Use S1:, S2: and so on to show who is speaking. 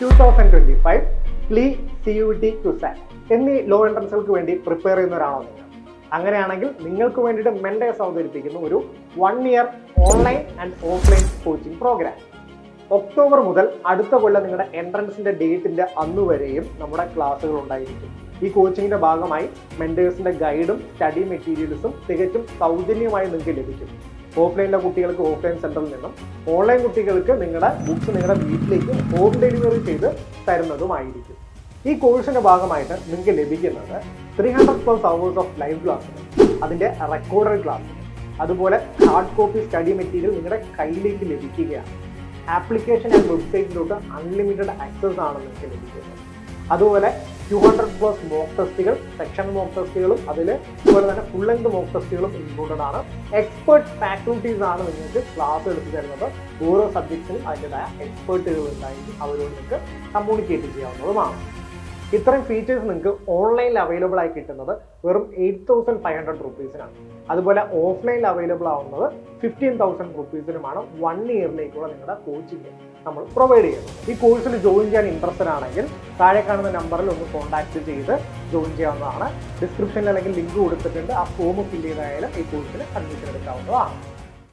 S1: To thousand twenty five പ്ലീ C U T CUSAT എന്നീ law എൻട്രൻസുകൾക്ക് വേണ്ടി പ്രിപ്പയർ ചെയ്യുന്നവരാണോ നിങ്ങൾ അങ്ങനെയാണെങ്കിൽ നിങ്ങൾക്ക് വേണ്ടിയിട്ട് മെൻഡേഴ്സ് അവതരിപ്പിക്കുന്ന ഒരു one year online and offline coaching programme October മുതൽ അടുത്ത കൊല്ലം നിങ്ങളുടെ എൻട്രൻസിന്റെ ഡേറ്റിന്റെ അന്ന് വരെയും നമ്മുടെ ക്ലാസ്സുകൾ ഉണ്ടായിരിക്കും. ഈ കോച്ചിങ്ങിന്റെ ഭാഗമായി മെൻഡേഴ്സിന്റെ ഗൈഡും സ്റ്റഡി മെറ്റീരിയൽസും തികച്ചും സൗജന്യമായി നിങ്ങൾക്ക് ലഭിക്കും. ഓഫ്ലൈനിലെ കുട്ടികൾക്ക് ഓഫ്ലൈൻ സെന്ററിൽ നിന്നും ഓൺലൈൻ കുട്ടികൾക്ക് നിങ്ങളുടെ ബുക്ക്സ് നിങ്ങളുടെ വീട്ടിലേക്ക് ഹോം ഡെലിവറി ചെയ്ത് തരുന്നതുമായിരിക്കും. ഈ കോഴ്സിന്റെ ഭാഗമായിട്ട് നിങ്ങൾക്ക് ലഭിക്കുന്നത് three hundred plus hours of live class അതിന്റെ റെക്കോർഡഡ് ക്ലാസ് അതുപോലെ ഹാർഡ് കോപ്പി സ്റ്റഡി മെറ്റീരിയൽ നിങ്ങളുടെ കയ്യിലേക്ക് ലഭിക്കുകയാണ്. ആപ്ലിക്കേഷൻ ആൻഡ് വെബ്സൈറ്റിലോട്ട് അൺലിമിറ്റഡ് ആക്സസ് ആണ് നിങ്ങൾക്ക് ലഭിക്കുന്നത് അതുപോലെ ടു ഹൺഡ്രഡ് പ്ലസ് മോക്ക് ടെസ്റ്റുകൾ സെക്ഷൻ മോക്ക് ടെസ്റ്റുകളും അതിൽ അതുപോലെ തന്നെ ഫുൾ ലെങ്ത് മോക്ക് ടെസ്റ്റുകളും ഇൻക്ലൂഡഡ് ആണ്. എക്സ്പേർട്ട് ഫാക്കൽറ്റീസ് ആണ് നിങ്ങൾക്ക് ക്ലാസ് എടുത്തു തരുന്നത്. ഓരോ സബ്ജക്ട്സിനും അതിന്റെതായ എക്സ്പേർട്ടുകൾ ഉണ്ടായിരിക്കും. അവരോട് നിങ്ങൾക്ക് കമ്മ്യൂണിക്കേറ്റ് ചെയ്യാവുന്നതുമാണ്. ഇത്രയും ഫീച്ചേഴ്സ് നിങ്ങൾക്ക് ഓൺലൈനിൽ അവൈലബിൾ ആയി കിട്ടുന്നത് വെറും എയ്റ്റ് തൗസൻഡ് ഫൈവ് ഹൺഡ്രഡ് റുപ്പീസിനാണ് അതുപോലെ ഓഫ്ലൈനിൽ അവൈലബിൾ ആവുന്നത് ഫിഫ്റ്റീൻ തൗസൻഡ് റുപ്പീസിനുമാണ് വൺ ഇയറിലേക്കുള്ള നിങ്ങളുടെ കോച്ചിങ് നമ്മൾ പ്രൊവൈഡ് ചെയ്യുന്നത് ഈ കോഴ്സിൽ ജോയിൻ ചെയ്യാൻ ഇൻട്രസ്റ്റഡ് ആണെങ്കിൽ താഴെ കാണുന്ന നമ്പറിൽ ഒന്ന് കോൺടാക്ട് ചെയ്ത് ജോയിൻ ചെയ്യാവുന്നതാണ്. ഡിസ്ക്രിപ്ഷനിൽ അല്ലെങ്കിൽ ലിങ്ക് കൊടുത്തിട്ടുണ്ട്. ആ ഫോം ഫില്ല് ചെയ്തായാലും ഈ കോഴ്സിൽ അഡ്മിഷൻ എടുക്കാവുന്നതാണ്.